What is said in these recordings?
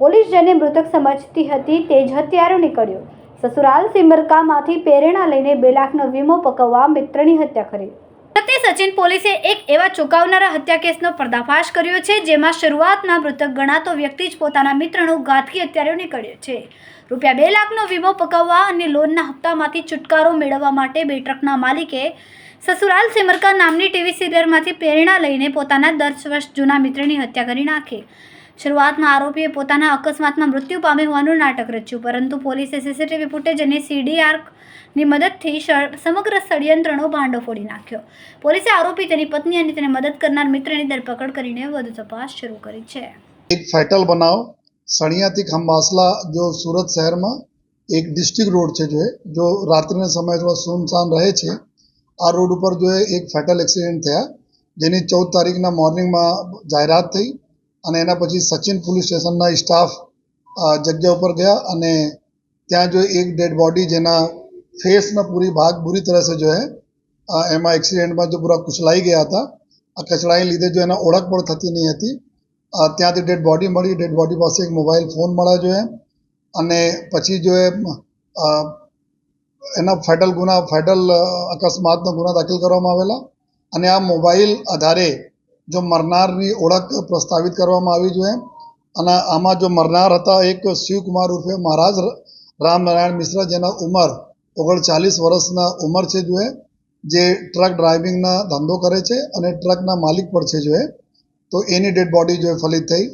Police જેને મૃતક સમજતી હતી તે જ હત્યારો નીકળ્યો. સસુરાલ સિમરકામાંથી પ્રેરણા લઈને બે લાખનો વીમો પકવવા મિત્રની હત્યા કરી. તે સચિન પોલીસે એક એવા ચોંકાવનારા હત્યા કેસનો પર્દાફાશ કર્યો છે, જેમાં શરૂઆતમાં મૃતક ગણાતો વ્યક્તિ જ પોતાના મિત્રનો ઘાતકી હત્યારો નીકળ્યો છે. રૂપિયા બે લાખનો વીમો પકવવા અને લોનના હપ્તામાંથી છુટકારો મેળવવા માટે બે ટ્રકના માલિકે સસુરાલ સિમરકા નામની ટીવી સિરિયલમાંથી પ્રેરણા લઈને પોતાના દસ વર્ષ જૂના મિત્રની હત્યા કરી નાખી. શરૂઆતમાં આરોપીએ પોતાના અકસ્માતમાં મૃત્યુ પામે હોવાનું નાટક રચ્યું, પરંતુ પોલીસે સીસીટીવી ફૂટેજ અને સીડીઆરની મદદથી સમગ્ર ષડયંત્રનો ભાંડો ફોડી નાખ્યો. પોલીસે આરોપી તેની પત્ની અને તેને મદદ કરનાર મિત્રની ધરપકડ કરીને વધુ તપાસ શરૂ કરી છે. એક ફેટલ બનાવ, સણિયાથી ખંભાસલા, જો સુરત શહેરમાં એક ડિસ્ટ્રિક્ટ રોડ છે જો રાત્રિના સમયે થોડો સૂમસામ રહે છે આ રોડ ઉપર જો है એક ફેટલ એક્સિડન્ટ થયા જેની ચૌદ તારીખના મોર્નિંગમાં જાહેરાત થઈ અને એના પછી સચિન પોલીસ સ્ટેશનના સ્ટાફ જગ્યા ઉપર ગયા અને ત્યાં જો એક ડેડ બોડી જેના ફેસના પૂરી ભાગ બુરી तरह से जो है અ, એમાં એક્સિડન્ટમાં જો પૂરા કુચલાઈ ગયા હતા આ કચડાઈ લીધે જો એના ઓળખ પણ થતી નહીં હતી અ, ત્યાંથી ડેડ બોડી મળી ડેડ બોડી પાસે એક મોબાઈલ ફોન મળ્યો જોઈએ અને પછી જો એ અ, એના ફેટલ ગુના ફેટલ અકસ્માતનો ગુના દાખલ કરવામાં આવેલા અને આ મોબાઈલ આધારે જો મરનારની ઓળખ પ્રસ્તાવિત કરવામાં આવી જોઈએ અને આમાં જો મરનાર હતા એક શિવકુમાર ઉર્ફે મહારાજ રામનારાયણ મિશ્રા જેના ઉંમર ઓગણચાલીસ વર્ષના ઉંમર છે જો જે ટ્રક ડ્રાઇવિંગના ધંધો કરે છે અને ટ્રકના માલિક પણ છે જો તો એની ડેડ બોડી જો એ ફલિત થઈ.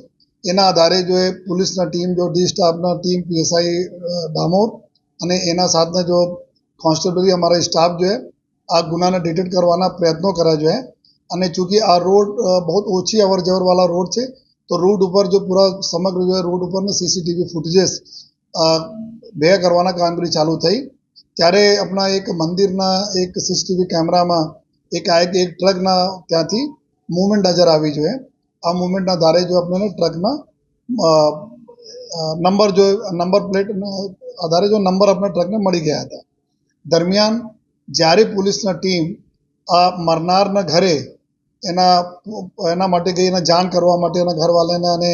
એના આધારે જો પોલીસના ટીમ, જો ડી સ્ટાફના ટીમ, પીએસઆઈ ડામોર અને એના સાથના જો કોન્સ્ટેબલરી અમારા સ્ટાફ જો આ ગુનાને ડિટેક્ટ કરવાના પ્રયત્નો કર્યા જોઈએ અને ચૂંકि આ રોડ બહુ ઓછી અવર જવરવાળા રોડ છે, તો રોડ ઉપર જો પૂરા સમગ્ર જો રોડ ઉપરના સીસીટીવી ફૂટેજીસ ભેગા કરવાના કામગીરી ચાલુ થઈ. ત્યારે આપણા એક મંદિરના એક સીસીટીવી કેમેરામાં એક આ એક ટ્રકના ત્યાંથી મૂવમેન્ટ નજર આવી જોઈએ આ મૂવમેન્ટના ધારે જો આપણને ટ્રકના નંબર જો, નંબર પ્લેટ આધારે જો નંબર આપણા ટ્રકને મળી ગયા હતા દરમિયાન જ્યારે પોલીસના ટીમ આ મરનારના ઘરે એના એના માટે ગઈ એના જાણ કરવા માટે એના ઘરવાળાને અને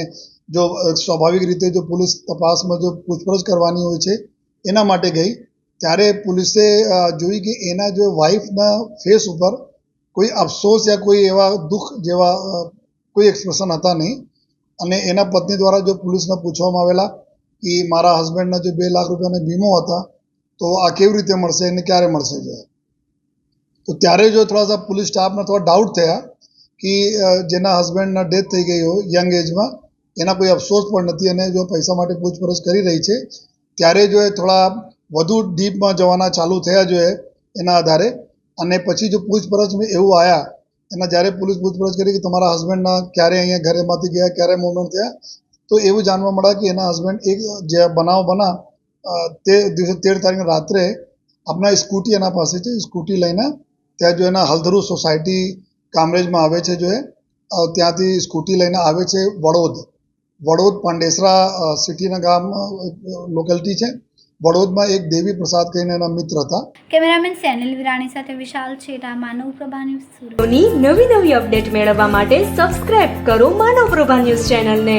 જો સ્વાભાવિક રીતે જો પોલીસ તપાસમાં જો પૂછપરછ કરવાની હોય છે એના માટે ગઈ ત્યારે પોલીસે જોઈ કે એના જો વાઈફના ફેસ ઉપર કોઈ અફસોસ યા કોઈ એવા દુઃખ જેવા કોઈ એક્સપ્રેશન હતા નહીં અને એના પત્ની દ્વારા જો પોલીસને પૂછવામાં આવેલા કે મારા હસબન્ડના જો બે લાખ રૂપિયાના વીમો હતા, તો આ કેવી રીતે મળશે અને ક્યારે મળશે જો? તો ત્યારે જો થોડા સા પોલીસ સ્ટાફને થોડા ડાઉટ થયા કે જેના હસબન્ડના ડેથ થઈ ગઈ હોય યંગ એજમાં એના કોઈ અફસોસ પણ નથી અને જો પૈસા માટે પૂછપરછ કરી રહી છે, ત્યારે જો એ થોડા વધુ ડીપમાં જવાના ચાલુ થયા જોઈએ એના આધારે, અને પછી જો પૂછપરછમાં એવું આવ્યા એના જ્યારે પોલીસ પૂછપરછ કરી કે તમારા હસબન્ડના ક્યારે અહીંયા ઘરેમાંથી ગયા, ક્યારે મૂવમેન્ટ થયા તો એવું જાણવા મળ્યા કે એના હસબન્ડ એક જે બનાવ બના તે દિવસે તેર તારીખે રાત્રે આપણા સ્કૂટી એના પાસે છે સ્કૂટી લઈને ત્યાં જો એના હલધરુ સોસાયટી કામરેજમાં આવે છે જો એ ત્યાંથી સ્કૂટી લઈને આવે છે વડોદ. વડોદ પાંડેસરા સિટીના ગામ લોકેલિટી છે. વડોદમાં એક દેવી પ્રસાદ કહીને એના મિત્ર હતા. કેમેરામેન સેનિલ વિરાણી સાથે વિશાલ છેટા માનવ પ્રભા ન્યૂઝ નવી નવી અપડેટ મેળવવા માટે સબસ્ક્રાઇબ કરો માનવ પ્રભા ન્યૂઝ ચેનલને.